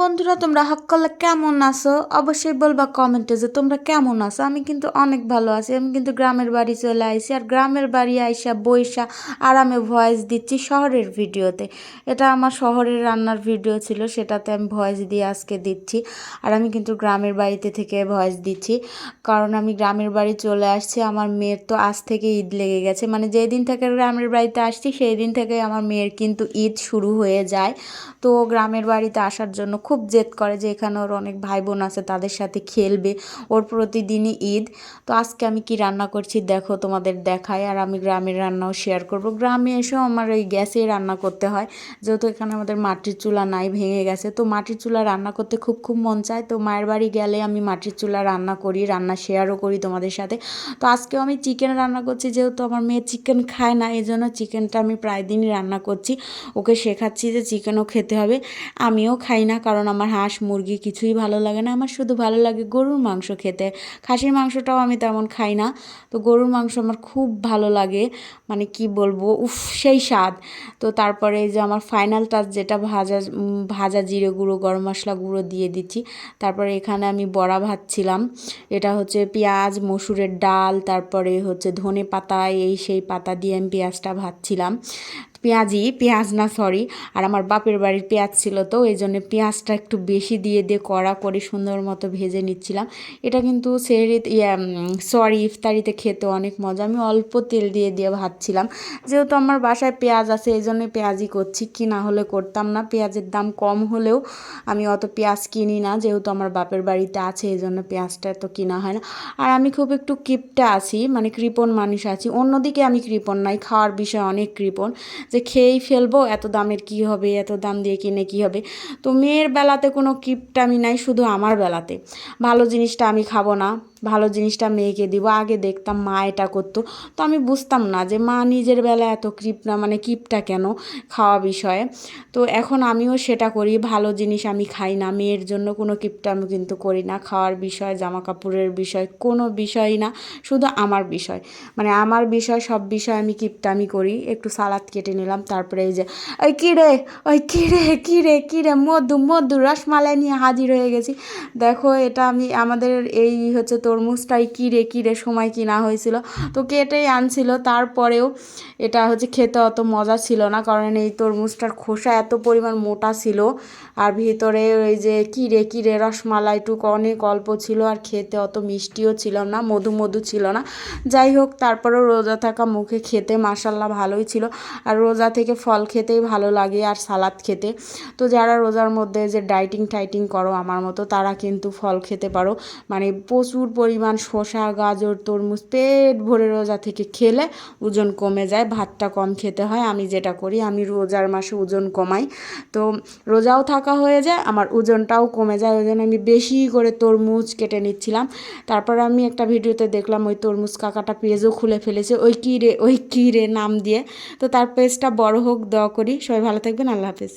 বন্ধুরা, তোমরা সকলে কেমন আছো? অবশ্যই বলবা কমেন্টে যে তোমরা কেমন আছো। আমি কিন্তু অনেক ভালো আছি। আমি কিন্তু গ্রামের বাড়ি চলে আইছি আর গ্রামের বাড়ি আইসা বইসা আরামে ভয়েস দিচ্ছি শহরের ভিডিওতে। এটা আমার শহরের রান্নার ভিডিও ছিল, সেটাতে আমি ভয়েস দিয়ে আজকে দিচ্ছি। আর আমি কিন্তু গ্রামের বাড়িতে থেকে ভয়েস দিচ্ছি। কারণ আমি গ্রামের বাড়ি চলে আসছি, আমার মেয়ের তো আজ থেকে ঈদ লেগে গেছে। মানে যেই দিন থেকে গ্রামের বাড়িতে আসছি সেই দিন থেকে আমার মেয়ের কিন্তু ঈদ শুরু হয়ে যায়। তো গ্রামের বাড়িতে আসার জন্য খুব জেদ করে যে এখানে ওর অনেক ভাই বোন আছে, তাদের সাথে খেলবে ওর প্রতিদিনই ঈদ। তো আজকে আমি কি রান্না করছি দেখো তোমাদের দেখায় আর আমি গ্রামের রান্নাও শেয়ার করব। গ্রামে এসেও আমার ওই গ্যাসেই রান্না করতে হয়, যেহেতু এখানে আমাদের মাটির চুলা নাই, ভেঙে গেছে। তো মাটির চুলা রান্না করতে খুব খুব মন চায়, তো মায়ের বাড়ি গেলে আমি মাটির চুলা রান্না করি, রান্না শেয়ারও করি তোমাদের সাথে। তো আজকেও আমি চিকেন রান্না করছি, যেহেতু আমার মেয়ে চিকেন খায় না এই জন্য চিকেনটা আমি প্রায় দিনই রান্না করছি। ওকে শেখাচ্ছি যে চিকেনও খেতে হবে, আমিও খাই না, কারণ আমার হাঁস, মুরগি কিছুই ভালো লাগে না। আমার শুধু ভালো লাগে গরুর মাংস খেতে। খাসির মাংসটাও আমি তেমন খাই না। তো গরুর মাংস আমার খুব ভালো লাগে। মানে কি বলব? উফ, সেই স্বাদ। তো তারপরে যে আমার ফাইনাল টাচ যেটা ভাজা ভাজা জিরে গুঁড়ো, গরম মশলা গুঁড়ো দিয়ে দিচ্ছি। তারপরে এখানে আমি বড়া ভাজছিলাম। এটা হচ্ছে পেঁয়াজ, মসুরের ডাল, তারপরে হচ্ছে ধনে পাতা এই সেই পাতা দিয়ে আমি পেঁয়াজটা ভাজছিলাম। পেঁয়াজি পেঁয়াজ না সরি আর আমার বাপের বাড়ির পেঁয়াজ ছিল তো, এই জন্য পেঁয়াজটা একটু বেশি দিয়ে দিয়ে কড়া করে সুন্দর মতো ভেজে নিচ্ছিলাম। এটা কিন্তু সেহরি সরি ইফতারিতে খেতে অনেক মজা। আমি অল্প তেল দিয়ে দিয়ে ভাজছিলাম। যেহেতু আমার বাসায় পেঁয়াজ আছে, এই জন্যই পেঁয়াজই করছি। কি না হলে করতাম না, পেঁয়াজের দাম কম হলেও আমি অত পেঁয়াজ কিনি না, যেহেতু আমার বাপের বাড়িতে আছে, এই জন্য পেঁয়াজটা এত কিনা হয় না। আর আমি খুব একটু কিপটা আছি মানে কৃপণ মানুষ আছি। অন্যদিকে আমি কৃপণ নাই, খাওয়ার বিষয়ে অনেক কৃপণ যে খেয়েই ফেলব, এত দামের কি হবে, এত দাম দিয়ে কিনে কি হবে। তো মেয়ের বেলাতে কোনো কিপটামি নাই, শুধু আমার বেলাতে। ভালো জিনিসটা আমি খাব না, ভালো জিনিসটা মেয়েকে দিব। আগে দেখতাম মা এটা করতো। তো আমি বুঝতাম না যে মা নিজের বেলা এত কৃপটা মানে কিপটা কেন খাওয়া বিষয়ে। তো এখন আমিও সেটা করি, ভালো জিনিস আমি খাই না, মেয়ের জন্য কোনো কিপটা আমি কিন্তু করি না। খাওয়ার বিষয় জামা কাপড়ের বিষয়, কোনো বিষয়ই না, শুধু আমার বিষয়। মানে আমার বিষয়, সব বিষয় আমি কিপটামি করি। একটু সালাদ কেটে নিলাম তারপরে এই যে ওই কিরে ওই কিরে কিরে কিরে মধু মধু, রসমালাই নিয়ে হাজির হয়ে গেছি। দেখো, এটা আমি, আমাদের এই হচ্ছে তরমুজটাই কিরে কিরে সময় কিনা হয়েছিল। তো কেটেই আনছিল, তারপরেও এটা হচ্ছে খেতে অত মজা ছিল না, কারণ এই তরমুজটার খোসা এত পরিমাণ মোটা ছিল, আর ভিতরে ওই যে কিরে কিরে রসমালাইটুকু অনেক অল্প ছিল, আর খেতে অত মিষ্টিও ছিল না, মধু মধু ছিল না। যাই হোক, তারপরেও রোজা থাকা মুখে খেতে মাসাল্লাহ ভালোই ছিল, আর রোজা থেকে ফল খেতেই ভালো লাগে আর সালাদ খেতে। তো যারা রোজার মধ্যে যে ডাইটিং টাইটিং করো আমার মতো, তারা কিন্তু ফল খেতে পারো। মানে প্রচুর পরিমাণ শসা, গাজর, তরমুজ, পেট ভরে রোজা থেকে খেলে ওজন কমে যায়, ভাতটা কম খেতে হয়। আমি যেটা করি, আমি রোজার মাসে ওজন কমাই। তো রোজাও থাকা হয়ে যায়, আমার ওজনটাও কমে যায়। ওই জন্য আমি বেশি করে তরমুজ কেটে নিচ্ছিলাম। তারপর আমি একটা ভিডিওতে দেখলাম ওই তরমুজ কাকাটা পেজও খুলে ফেলেছে, ওই কী রে ওই কী রে নাম দিয়ে। তো তার পেজটা বড় হোক দোয়া করি। সবাই ভালো থাকবেন আল্লাহ হাফেজ।